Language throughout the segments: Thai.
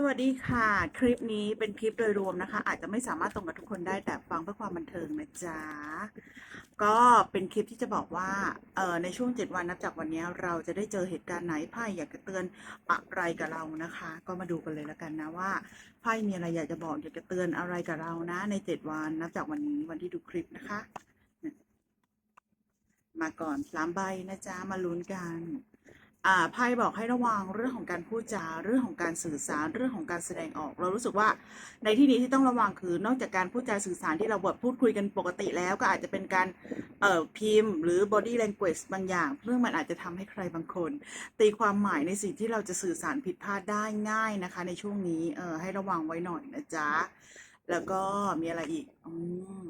สวัสดีค่ะ คลิปนี้เป็นคลิปโดยรวมนะคะ อาจจะไม่สามารถตรงกับทุกคนได้แต่ฟังเพื่อความบันเทิงนะจ๊ะ ก็เป็นคลิปที่จะบอกว่าเออในช่วง 7 วันนับจากวันนี้เราจะได้เจอเหตุการณ์ไหนไพ่อยากจะเตือนอะไรกับเรานะคะ ก็มาดูกันเลยแล้วกันนะว่าไพ่มีอะไรอยากจะบอกอยากจะเตือนอะไรกับเรานะ ใน 7 วันนับจากวันนี้วันที่ดูคลิปนะคะ มาก่อนสามใบนะจ๊ะมาลุ้นกัน ไพ่บอกให้ระวังเรื่องของการพูดจาเรื่องของการสื่อสารเรื่องของการแสดงออก เรารู้สึกว่าในที่นี้ที่ต้องระวังคือนอกจากการพูดจาสื่อสารที่เราบทพูดคุยกันปกติแล้วก็อาจจะเป็นการเอ่อพิมพ์ หรือ body language บางอย่างเรื่องมันอาจจะทำให้ใครบางคน ตีความหมายในสิ่งที่เราจะสื่อสารผิดพลาดได้ง่ายนะคะ ในช่วงนี้เออให้ระวังไว้หน่อยนะจ๊ะแล้วก็มีอะไรอีกอืม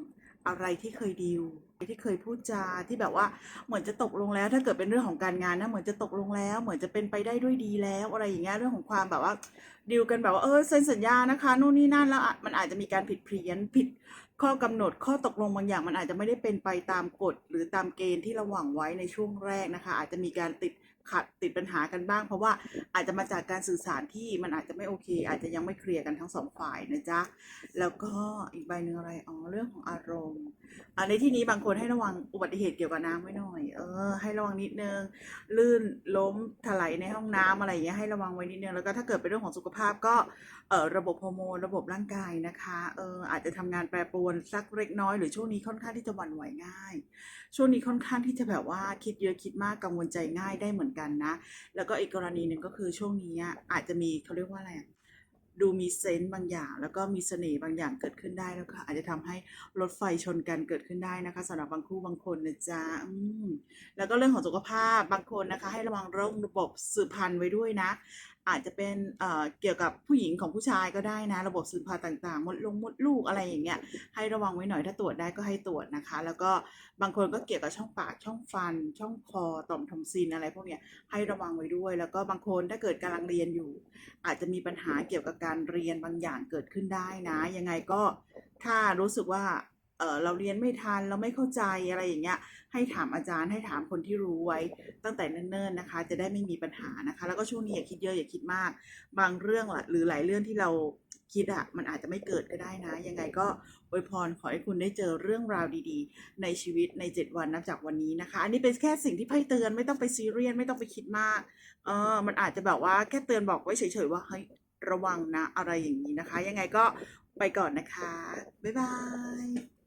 อะไรที่เคยดีล ที่เคยพูดจาที่แบบว่าเหมือนจะตกลงแล้ว ถ้าเกิดเป็นเรื่องของการงานนะเหมือนจะตกลงแล้ว เหมือนจะเป็นไปได้ด้วยดีแล้วอะไรอย่างเงี้ยเรื่องของความแบบว่าดีลกันแบบว่าเออเซ็นสัญญานะคะนู่นนี่นั่นแล้วมันอาจจะมีการผิดเพี้ยนผิดข้อกำหนดข้อตกลงบางอย่างมันอาจจะไม่ได้เป็นไปตามกฎหรือตามเกณฑ์ที่เราหวังไว้ในช่วงแรกนะคะ อาจจะมีการติด ขัดติดปัญหากันบ้าง เพราะว่าอาจจะมาจากการสื่อสารที่มันอาจจะไม่โอเค อาจจะยังไม่เคลียร์กันทั้งสองฝ่ายนะจ๊ะ แล้วก็อีกใบหนึ่งอะไรอ๋อเรื่องของอารมณ์ในที่นี้บางคนให้ระวังอุบัติเหตุเกี่ยวกับน้ำไว้หน่อย เออ ให้ระวังนิดนึง ลื่นล้มถลายในห้องน้ำอะไรอย่างเงี้ยให้ระวังไว้นิดนึง แล้วก็ถ้าเกิดเป็นเรื่องของสุขภาพก็เออระบบฮอร์โมนระบบร่างกายนะคะ เอออาจจะทำงานแปรปรวนสักเล็กน้อยหรือช่วงนี้ค่อนข้างที่จะหวั่นไหวง่าย ช่วงนี้ค่อนข้างที่จะแบบว่าคิดเยอะคิดมากกังวลใจง่ายได้เหมือนกันนะ แล้วก็อีกกรณีหนึ่งก็คือช่วงนี้อาจจะมีเขาเรียกว่าอะไรดูมีเซนต์บางอย่าง แล้วก็มีเสน่ห์บางอย่างเกิดขึ้นได้แล้วก็อาจจะทำให้รถไฟชนกันเกิดขึ้นได้นะคะสำหรับบางคู่บางคนนะจ๊ะแล้วก็เรื่องของสุขภาพบางคนนะคะ ให้ระวังโรคระบบสืบพันธุ์ไว้ด้วยนะ อาจจะเป็นเเกี่ยวกับผู้หญิงของผู้ชายก็ได้นะ ระบบสืบพันธุ์ต่างๆ มดลงมดลูกอะไรอย่างเงี้ยให้ระวังไว้หน่อยถ้าตรวจได้ก็ให้ตรวจนะคะ แล้วก็บางคนก็เกี่ยวกับช่องปากช่องฟัน ช่องคอต่อมทอมซินอะไรพวกเนี้ยให้ระวังไว้ด้วย แล้วก็บางคนถ้าเกิดกำลังเรียนอยู่ อาจจะมีปัญหาเกี่ยวกับการเรียนบางอย่างเกิดขึ้นได้นะ ยังไงก็ถ้ารู้สึกว่า เออเราเรียนไม่ทันเราไม่เข้าใจอะไรอย่างเงี้ยให้ถามอาจารย์ให้ถามคนที่รู้ไว้ตั้งแต่เนิ่นๆนะคะ จะได้ไม่มีปัญหานะคะ แล้วก็ช่วงนี้อย่าคิดเยอะอย่าคิดมาก บางเรื่องหรือหลายเรื่องที่เราคิดอะมันอาจจะไม่เกิดก็ได้นะ ยังไงก็อวยพรขอให้คุณได้เจอเรื่องราวดีๆ ในชีวิตใน 7 วันนับจากวันนี้นะคะ อันนี้เป็นแค่สิ่งที่ไพ่เตือนไม่ต้องไปซีเรียสไม่ต้องไปคิดมากเออมันอาจจะแบบว่าแค่เตือนบอกไว้เฉยๆว่าเฮ้ยระวังนะอะไรอย่างนี้นะคะ ยังไงก็ไปก่อนนะคะ บ๊ายบาย